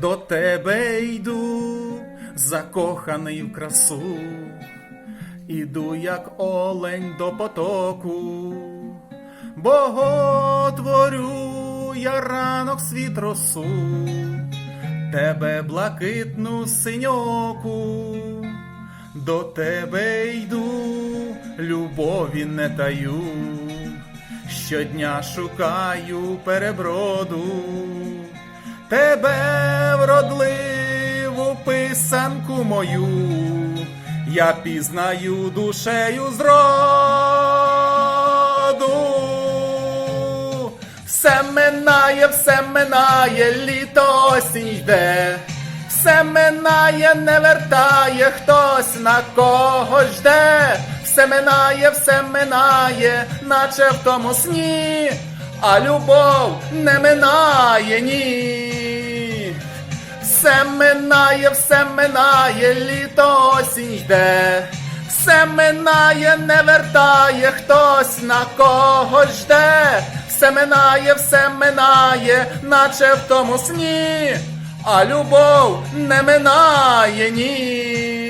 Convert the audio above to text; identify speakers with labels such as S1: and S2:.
S1: До тебе йду, закоханий в красу, іду, як олень до потоку, Боготворю я ранок світ росу, тебе блакитну синьоку, до тебе йду, любові не таю, щодня шукаю переброду, тебе вродливу писанку мою, я пізнаю душею зроду. Все минає, все минає, літо осінь йде. Все минає, не вертає, хтось на кого жде. Все минає, все минає, наче в тому сні, а любов не минає ні. Все минає, все минає, літо осінь йде. Все минає, не вертає, хтось на кого жде. Все минає, все минає, наче в тому сні, а любов не минає ні.